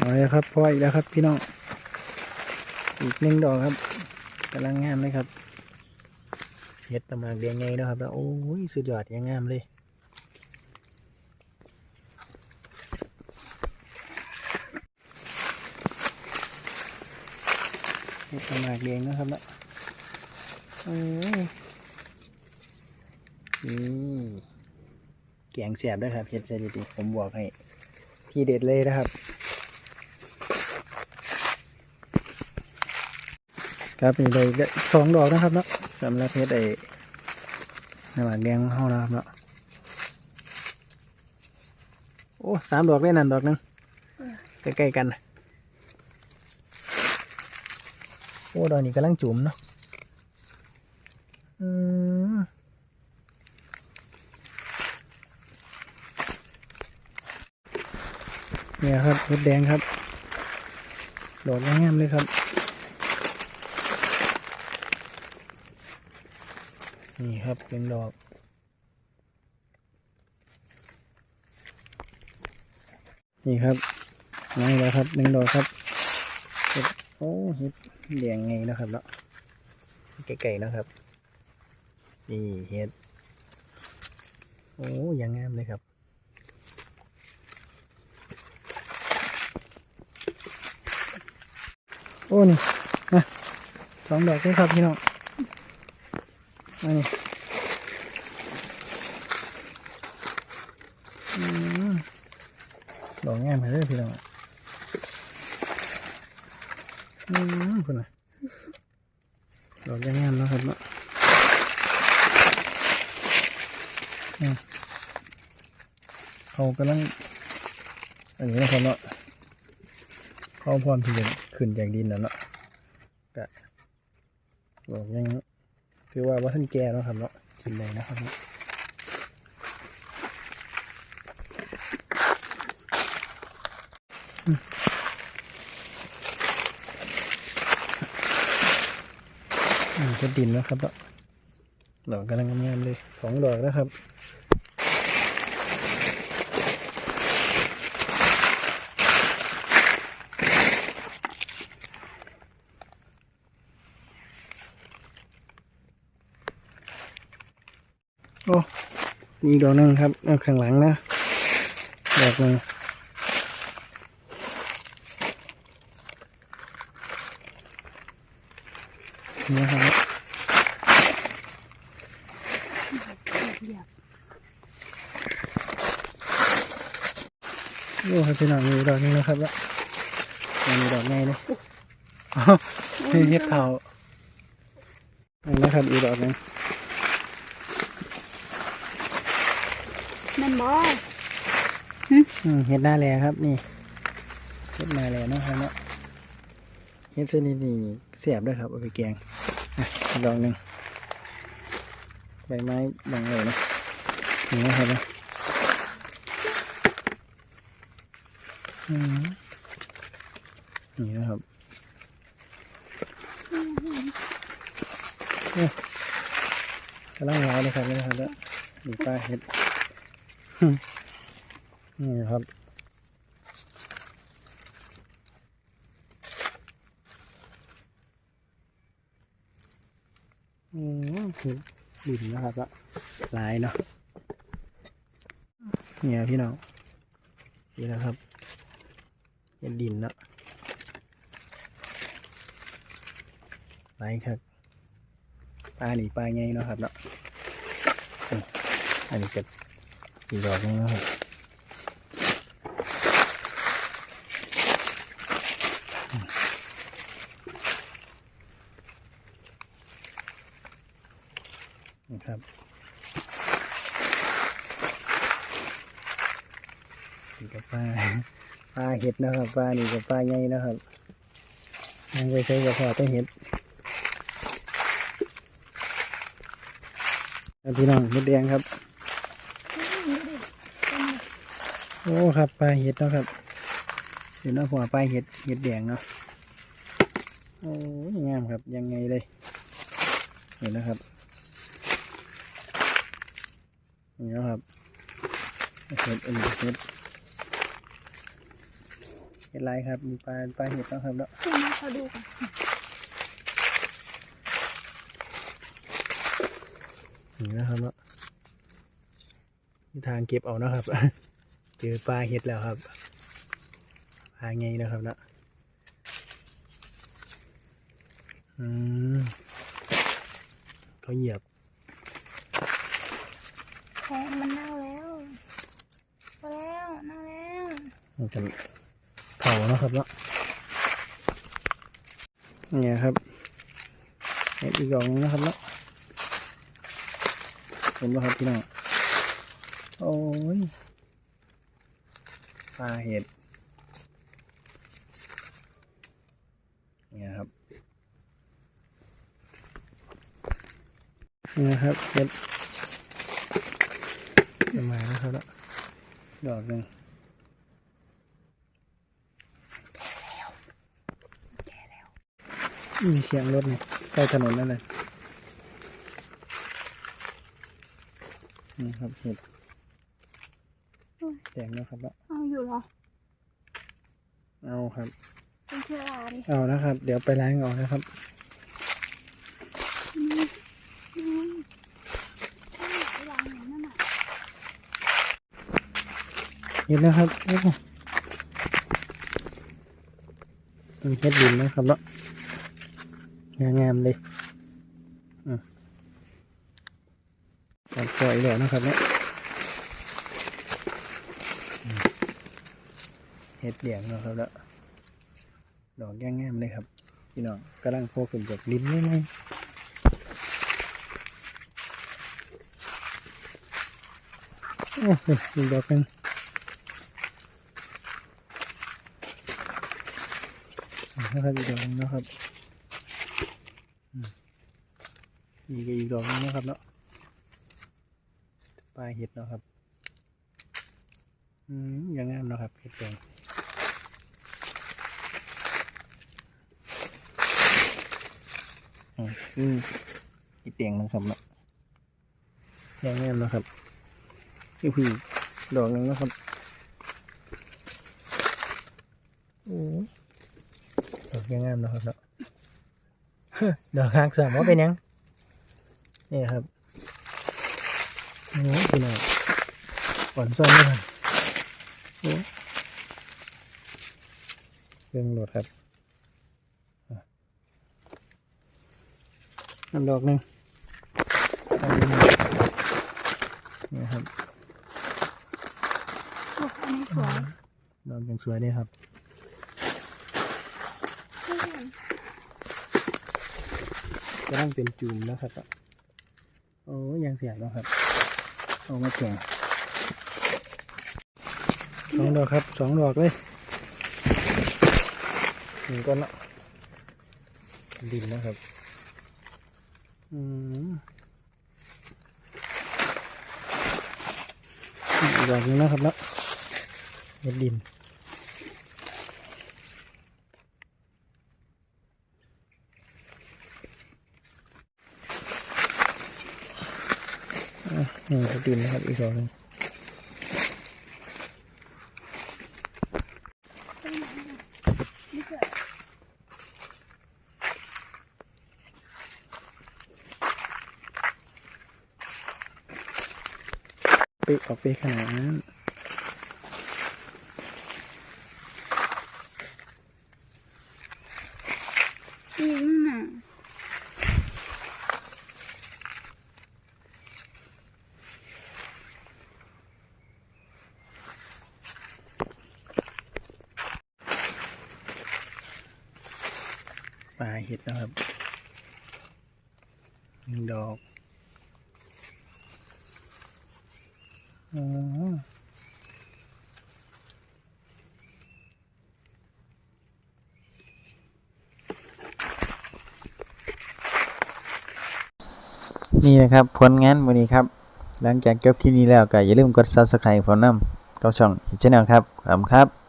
เอาเลยครับพออีกแล้วครับพี่น้อง อีกหนึ่งดอกครับกำลังงามเลยครับเห็ดตำมากเดียงไงนะครับแล้วโอ้ยสุดยอดยังงามเลยเห็ดตำมากเดียงนะครับแล้วโอ้ยนี่แกงเสียบด้วยครับเห็ดเสถิติผมบอกให้ ทีเด็ดเลยนะครับ ครับนี่เลยได้สองดอกนะครับเนาะสำหรับเพชรไอ้ในหมากแดงของเขานะครับเนาะโอ้สามดอกได้นั่นดอกหนึงใกล้ๆกันนะโอ้ดอกนี้กำลังจุ่มเนาะอืมเนี่ยครับเพชรแดงครับดอกงามๆเลยครับ นี่ครับเป็นดอก นี่ครับนี่แล้วครับหนึ่งดอกครับเห็ดโอ้เห็ดแดงไงนะครับเนาะไก่ๆนะครับ นี่เห็ดโอ้อยังงามเลยครับโอ้นี่นะสองดอกเลยครับพี่น้อง มานี่อืมดอกงามเลยพี่น้องอืมคุณน่ะดอกยังงามเนาะครับเนาะเขากำลังอันนี้นะครับเนาะเขาพร้อมที่จะขึ้นจากดินแล้วเนาะกะดอกยัง คือว่าว่าท่านแก่แล้วครับเนาะกินเลยนะครับอืมอ่าจะดินแล้วครับเนาะดอกกำลังงามเลยสองดอกแล้วครับ อ้มีดอกนึงครับเอาข้างหลังนะดอกนึงนี่ครับโอ้ครับพี่น้องมีดอกนึงนะครับแล้วมีดอกไงเลยอ๋อนี่เห็ดเผานะครับอีดอกนึง แม่นบ่อืมเห็ดหน้าแลครับนี่เห็ดหน้าแลเนาะครับเนาะเห็ดชนิดนี้เสียบด้วยครับเอาไปแกงอะอีกดอกหนึ่งใบไม้บางเลยนะนี่นะครับเนาะอืมนี่นะครับโอ้กำลังร้ายเลยครับนี่นะครับแล้วมีป้าเห็ด นี่ครับอืมคือดินนะครับละลายเนาะเนี่ยพี่น้องนี่นะครับเป็นดินเนาะลายครับปลาหนีปลาไงเนาะครับเนาะอันนี้จะ อีกดอกนึงนะครับนะครับนี่กับปลาปลาเห็ดนะครับปลานี่กับปลาใหญ่นะครับยังไปใช้กับพอต้เห็ดพี่น้องเห็ดแดงครับ โอ้ครับปลาเห็ดเนาะครับเห็นเนาะหัวปลาเห็ดเห็ดแดงเนาะโอ้ยงามครับยังไงเลยเห็นนะครับนี่นะครับเห็ดอันนี้เห็ดเห็ดลายครับมีปลาปลาเห็ดเนาะครับเนาะขึ้นมาเขาดูกันนี่นะครับเนาะมีทางเก็บเอาเนาะครับ เจอปลาเห็ดแล้วครับปลาไงนะครับเนาะอืมเขาเหยียบแทงมันเน่าแล้วพอแล้วเน่าแล้วมันจะเผาเนาะครับเนาะเนี่ยครับเห็ดอีกดอกหนึงนะครับเนาะเห็นไหมครับพี่น้องโอ้ย ปลาเห็ดเนี่ยครับเนี่ยครับเห็ดจะมาแล้วครับเนาะดอกหนึ่งมีเสียงรถเนี่ยใกล้ถนนนั่นเลยนี่ครับเห็ดแดงนะครับแล้วเอาอยู่เหรอเอาครับ เป็นเชื้อราดิเอานะครับ เดี๋ยวไปล้างออกนะครับอืมอืมใช่วางอย่างนั้นน่ะเห็ดนะครับโอ้โหมันเห็ดดินนะครับแล้วงามๆเลยอืมตัดปล่อยแล้วนะครับเนี่ยอืม เห็ดเหลียงนะครับแล้วดอกย่างงามเลยครับพี่น้องกำลังโผล่ขึ้นจากลิ้นนี่ไงโอ้โหอีกดอกหนึงนะครับอีกดอกนึงนะครับอีกอีกดอกนึงนะครับเนาะปลายเห็ดเนาะครับ อืมยังงามเนาะครับเห็ดแดง อืมอืมอีเตียงนะครับเนาะแดงงามนะครับนี่คือดอกหนึ่งนะครับโอ้ยดอกยังงามนะครับเนาะดอกหางสามว่าเป็นยังนี่ครับโอ้ยพี่น้องอ่อนซ่อนด้วยกันโอ้ยเรื่องโหลดครับ น้ำดอกหนึ่งอันนี้นี่ครับโอ้อันนี้สวยดอกยังสวยเลยครับอืมจะต้องเป็นจูมนะครับโอ้ยยังเสียแล้วครับเอามาแข่งสองดอกครับสองดอกเลยหนึ่งก้อนละดินนะครับ อืมอีกดอกนึงนะครับแล้วเห็ดดิน นี่เห็ดดินนะครับอีกดอกหนึง ไปออกไปขนาดนั้นอีกนั่นน่ะปลาเห็ดนะครับหนึ่งดอก อ๋อนี่นะครับ ผลงานวันนี้ครับ หลังจากจบที่นี้แล้วก็อย่าลืมกด subscribe ผมนำกับช่องฮิชแนลครับขอบคุณครับ